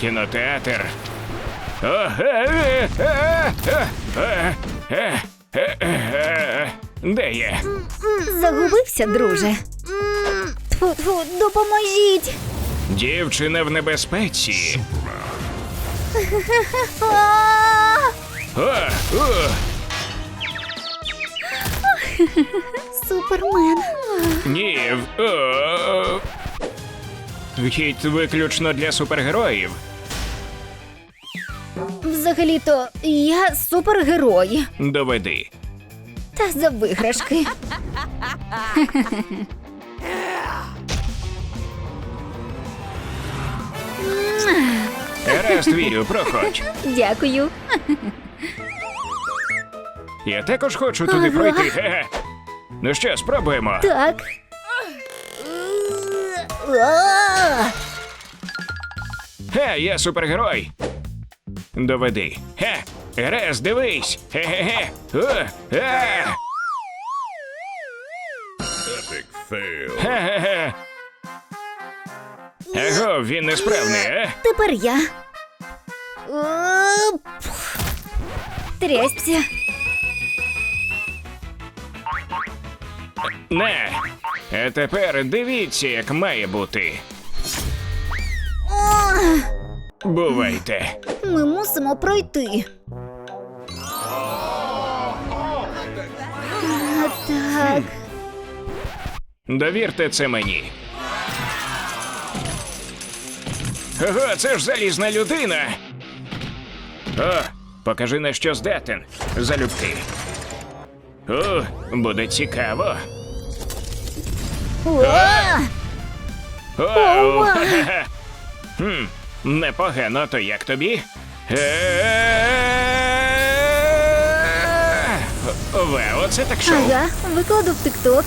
Кінотеатр. Де є? Загубився, друже. Тфу, тфу, допоможіть. Дівчина в небезпеці. Супермен. Ні. Вхід виключно для супергероїв. Взагалі-то я супергерой. Доведи. Та за виграшки. Гаразд, вірю, проходь. Дякую. Я також хочу туди Ага. пройти. Ге-ге. Ну що, спробуємо. Так. Ге, я супергерой. Доведи. Ге, гаразд, дивись. Ге-ге-ге. Ге-ге-ге. Аго, він несправний, а? Тепер я. Трясся. Не. А тепер дивіться, як має бути. Бувайте. ми мусимо пройти. А, так. Довірте це мені. Ого, це ж залізна людина. О, покажи на що здатен. Залюбки. О, буде цікаво. О! О, Ова! Хм, непогано, то як тобі? Е, Вау, оце так шоу. Ага, викладу в тикток.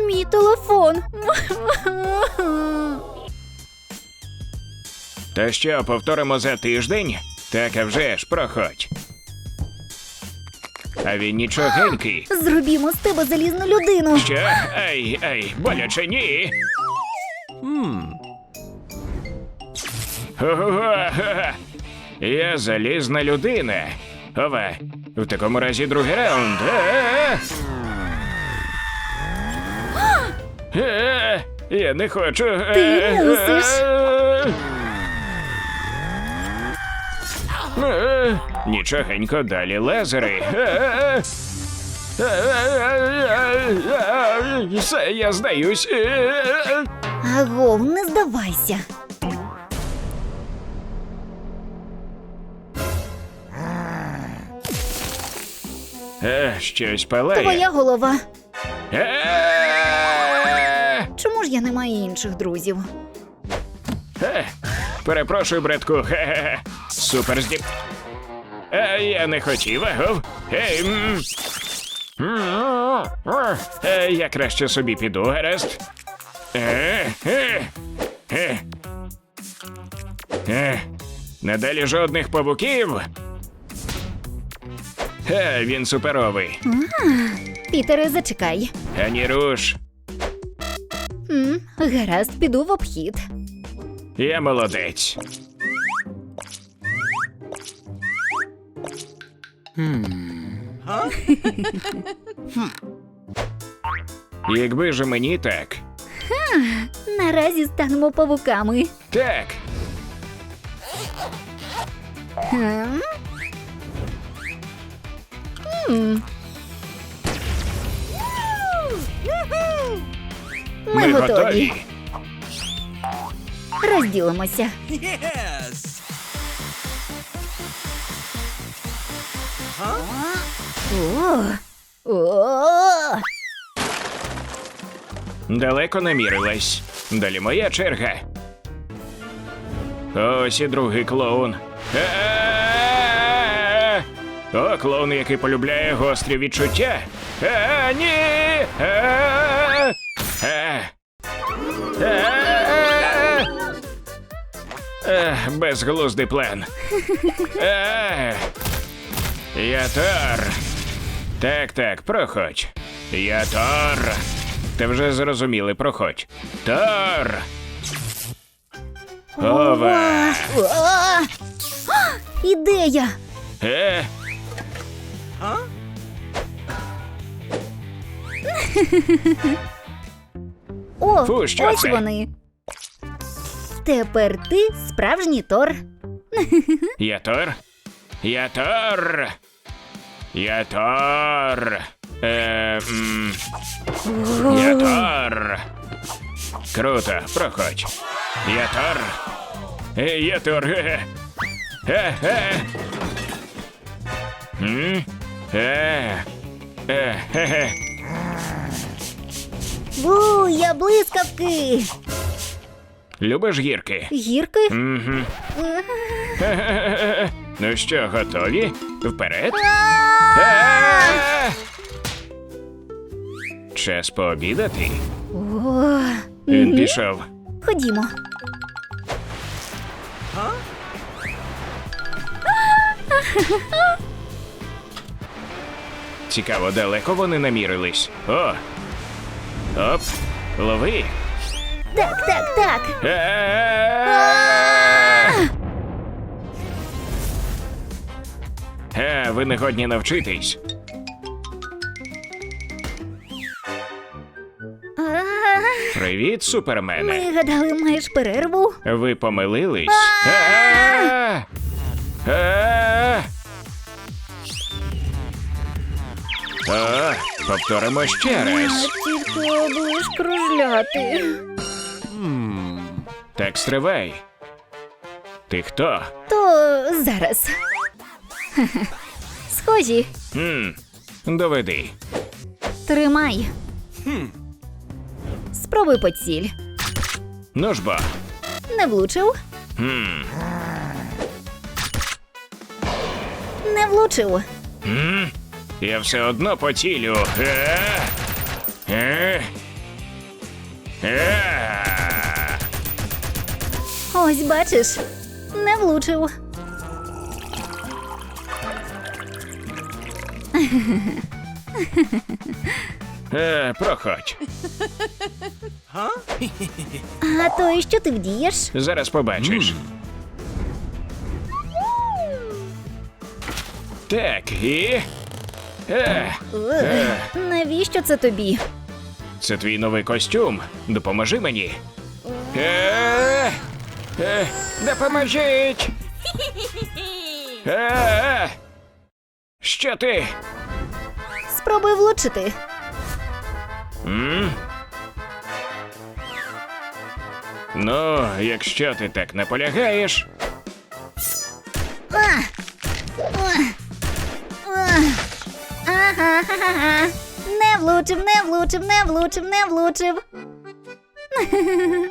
Мій телефон. Та що, повторимо за тиждень? Так, а вже ж, проходь. А він нічогенький. Зробімо з тебе залізну людину. Що? Ай, ай, боляче ні. Ого-го-го. Я залізна людина. Ова, в такому разі другий раунд. Е-е-е. Я не хочу. Ти мусиш. Е, Нічогенько далі лазери. Е, Все, я здаюсь. Агов, не здавайся. Е, Щось палає. Твоя голова. Е, Чому ж я не маю інших друзів? е, Перепрошую, братку. Хе-хе-хе. Супер здіб. Е, Я не хотів, агов. Ей, м. М, Е, Я краще собі піду, гаразд. Е, е, е. Е, Надалі жодних павуків. Е, Він суперовий. Пітере, зачекай. Ані руш. М, гаразд, піду в обхід. Я молодець. Якби же мені так. Наразі станемо павуками. Так, Хм? М. Ми, готові. Розділимося. О, о, Далеко намірилась. Далі моя черга. Ось і другий клоун. О, клоун, який полюбляє гострі відчуття. Е, ні! Е. Безглуздий план. Я Тор. Так, так, проходь. Я Тор. Ти вже зрозуміли, проходь. Тор! Ова! А! Ідея! Е, О, Фу, що ось це? вони. Тепер ти справжній Тор. я Тор? Я Тор! Я Тор! Е, м, я Круто, проходь. Я Тор! Е, я Тор! Е, е, е. М? Е, е, е, е. Бу, я блискавки. Любиш гірки? Гірки? Угу. Ну що, готові? Вперед? Е! Час пообідати. О, Він пішов. Ходімо. Цікаво, далеко вони намірились. О! Оп! Лови! Так, так, так. Е, ви не годні навчитись. Привіт, супермене. Ми гадали, маєш перерву. Ви помилились? О, повторимо ще раз. Тільки облиш кружляти. Так стривай. Ти хто? То зараз. Хе-хе. Схожі. Хм, доведи. Тримай. Спробуй поціль. Ну ж. Не влучив, Хм. не влучив. Хм. Я все одно поцілю. Е! Е! Е! Ось бачиш, не влучив. Е, проходь. А то і що ти вдієш? Зараз побачиш. Так, і. Е, Ех, Навіщо це тобі? це твій новий костюм. Допоможи мені. Е, е, допоможіть. Е, Е, що ти? Спробуй влучити. М? Ну, якщо ти так наполягаєш. А! Не влучив, не влучив, не влучив, не влучив.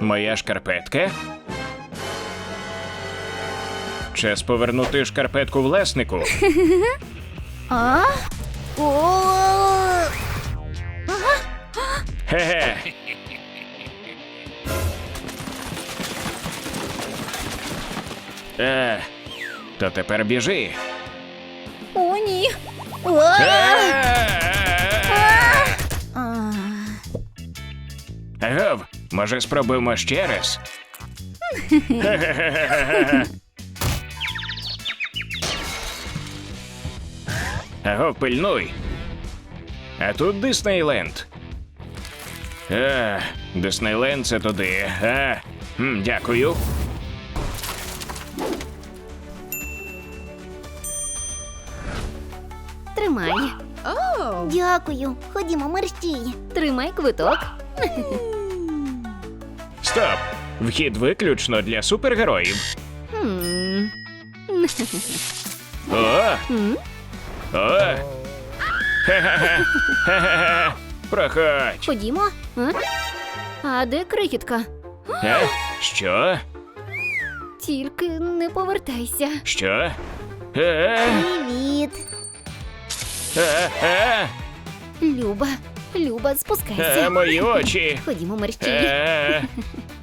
Моя шкарпетка. Час повернути шкарпетку власнику. А? О! Хе-хе. Е, то тепер біжи. О, ні. О! Е! А. Гов, може спробуємо ще раз? Хе-хе-хе-хе-хе. Пильнуй. А тут Диснейленд. А, Диснейленд це туди. А, м, дякую. Тримай. Дякую. Ходімо, мерщій. Тримай квиток. Стоп! Вхід виключно для супергероїв. Хм. О! О! Хе-хе-хе. Хе-хе-хе. Проходь. Ходімо. А? а де крихітка? Е? Що? Тільки не повертайся. Що? Е? Привіт. Е? Е? Люба, Люба, Е, спускайся. мої очі. Ходімо, мерщій. Е?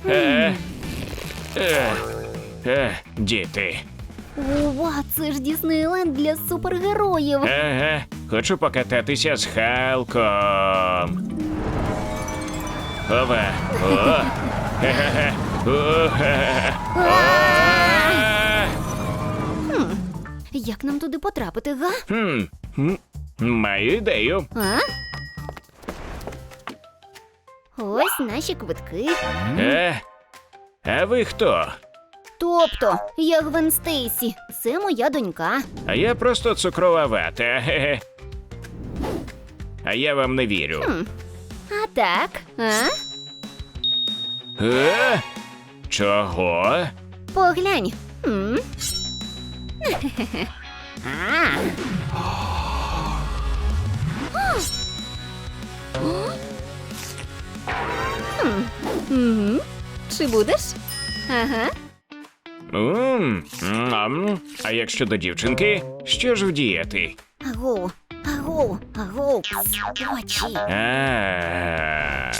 Е? Е? Е? Діти. Ова, це ж Діснейленд для супергероїв. Ага. Хочу покататися з Халком. Ова. О. Хе-хе-хе. О, хе-хе-хе. О. Як нам туди потрапити, га? Хм. Маю ідею. А? Ось наші квитки. Е? А ви хто? Тобто, я Гвен Стейсі. Це моя донька. А я просто цукрова вата. Хе-хе. А я вам не вірю. А так, а? Е? Чого? Поглянь. М? А. Хм. Мгм. Чи будеш? Ага. М, ам. А як щодо дівчинки, що ж вдіяти? Агоу, агоу, агоу. Пс, Очі. А.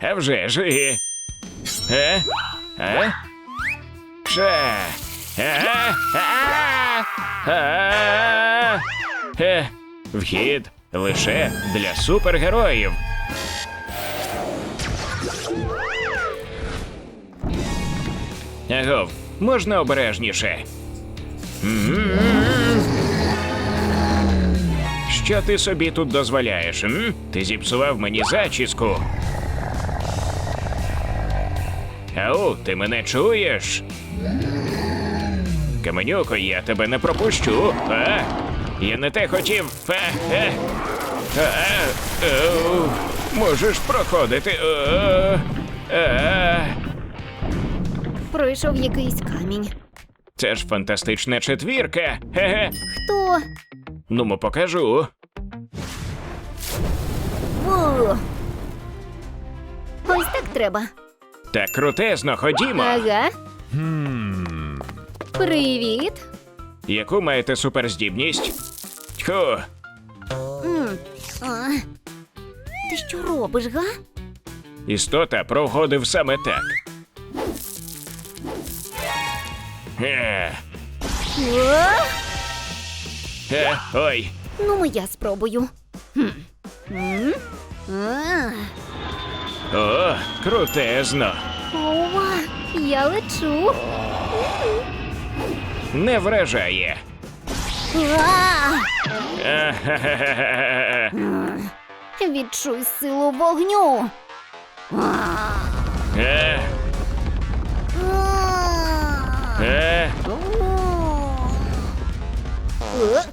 А вже ж. і- Е? Е? Ше. Е? А? А? Е? Вхід лише для супергероїв. Агов, можна обережніше. М. Що ти собі тут дозволяєш? М? Ти зіпсував мені зачіску. Ау, ти мене чуєш? Каменюко, я тебе не пропущу. А? Я не те хотів. А, а. А, ау. Можеш проходити. А, а. Пройшов якийсь камінь. Це ж фантастична четвірка. Ге-ге. Хто? Ну, мо покажу. О! Ось так треба. Так крутезно, ходімо. Ага. Привіт. Яку маєте суперздібність? Тьху, М. А. Ти що робиш, га? істота проводив саме так. Е, О! Е, ой, Ну, я спробую. Хм. М? А. о, крутезно. Ова, я лечу. Не вражає. А! Е-хе-хе-хе-хе. Відчуй силу вогню. Е, е, О.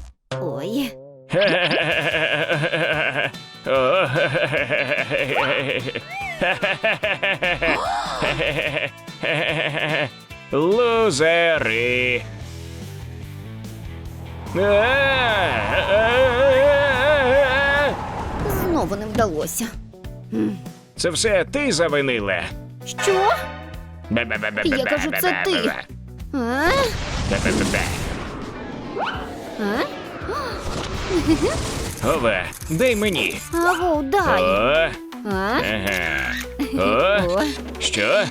Лузери. Знову не вдалося. Це все ти завинила. Що? Я кажу, це ти. А? А? Ова, дай мені. Агу, дай. О, А? ага. О, О, що?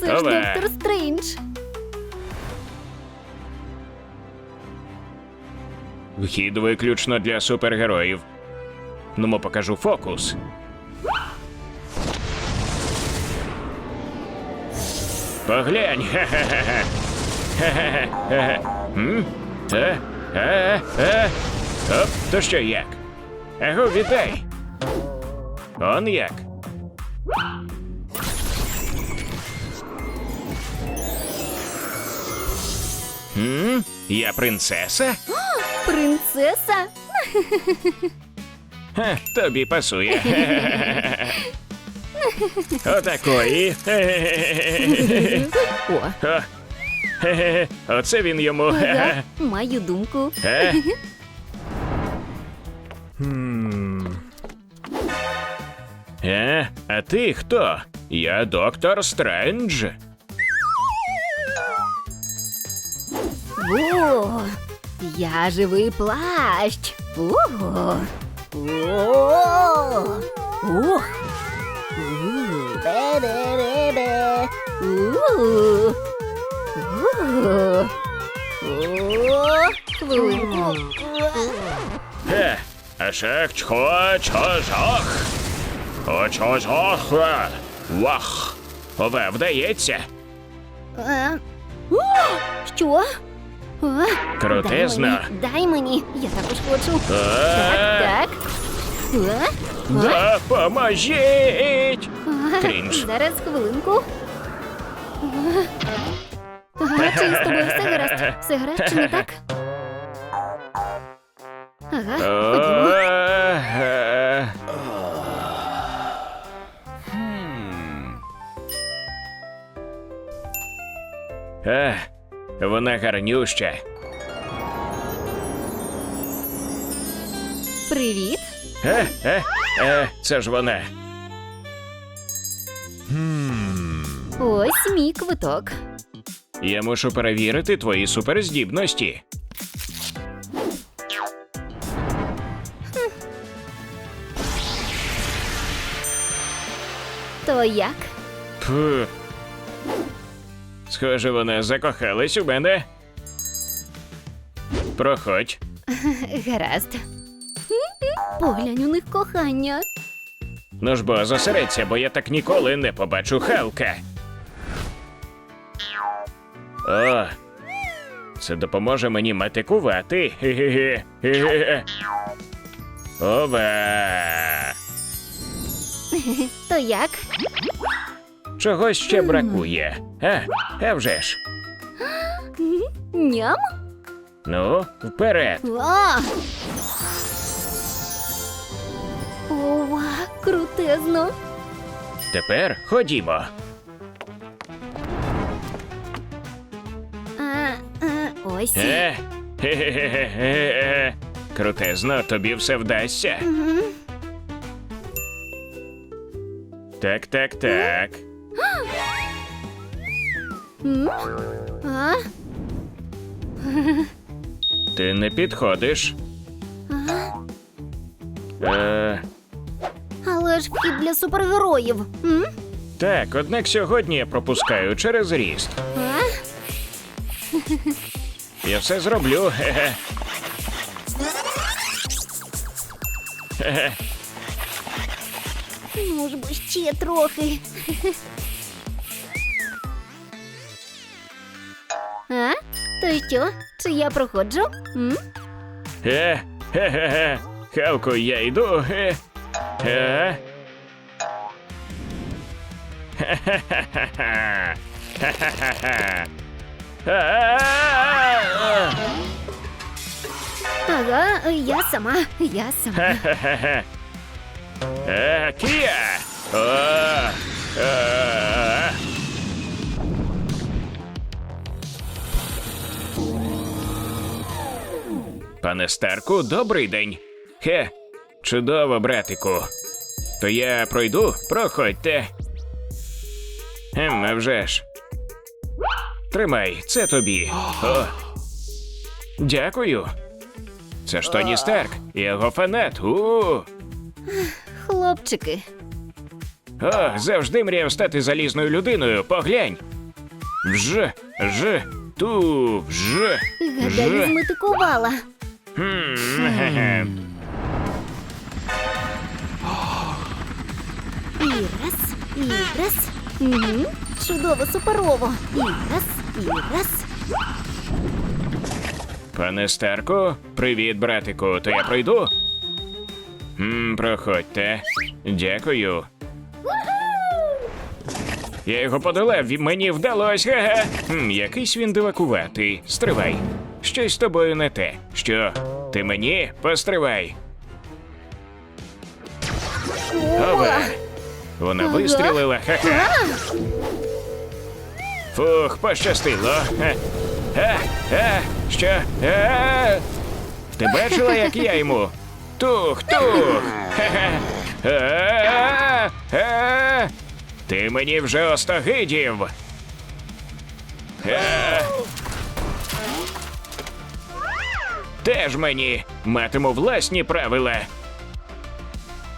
це ж Ова. доктор Стрендж. Вхід виключно для супергероїв. Ну, мо покажу фокус. Поглянь. Ха-ха-ха. Ха-ха-ха. М? Е? Е? Е? Оп, то що як? Аго, вітай. Он як? М? Я принцеса? Принцеса? Ха, тобі пасує. Отакої. О, О, хе-хе, Оце він йому. ага, маю думку. Е? Е, а ти хто? Я доктор Стрендж. О, я живий плащ. Ого. О. Ух. У. Бе-бе-бе-бе. У. У. О, хвилинку. Е, шек чхо чожох. Очожох. Вах. Ове, вдається. Е, о, Що? Е, Крутезно. Дай мені, дай мені. Я також хочу. Е, Так, так. Е, Допоможіть! е, Крінж. Зараз хвилинку. Е, Ага, з тобою все гаразд? Все гаразд чи не так? Ага, ходімо. Е, Е, Вона гарнюща. Привіт. Е, е, е, це ж вона. Ось мій квиток. Я мушу перевірити твої суперздібності. То як? Фу. Схоже, вона закохалась у мене. Проходь. Гаразд. Поглянь у них кохання. Ну ж бо зосередься, бо я так ніколи не побачу Халка. О, це допоможе мені метикувати. Ова. То як? Чогось ще бракує. А, а вже ж. Ням? Ну, вперед. А! Ова, крутезно. Тепер ходімо. А, ось. Е? Хе-хе-хе-хе-хе. Крутезно, тобі все вдасться. Так, так, так. М? А? Ти не підходиш. Е, Але ж вхід для супергероїв. М? так, однак сьогодні я пропускаю через ріст. А? Я все зроблю. Хе-хе. Хе-хе. Бо ще трохи. А? То що? Чи я проходжу? М? Е, хе-хе-хе. Хавку, я йду. Е. Е. Ха-ха-ха-ха. Ха-ха-ха-ха. Ага, я сама, я сама. Е. Пане Старку, добрий день. Хе, чудово, братику. То я пройду? Проходьте. Ем, вже ж. Тримай, це тобі. О. Дякую. Це ж Тоні Старк, його фанат. У. Хлопчики. О, завжди мріяв стати залізною людиною. Поглянь. Вж, ж, ту, вж. Гадаю, зметикувала. І раз, і раз. Чудово, суперово. І раз, і раз. Пане Старку, привіт, братику. То я пройду? Хм, проходьте. Дякую. Я його подолав, і мені вдалося. Ха-ха. Хм, якийсь він дивакуватий. Стривай. Щось з тобою не те. Що? Ти мені? Постривай. Ова. Вона вистрілила. Ха-ха. Фух, пощастило. Е, е, е, що? Е, ти бачила, як я йому? Тух, тух. Хе-хе. Е, е, ти мені вже остогидів. Е. Теж мені матиму власні правила.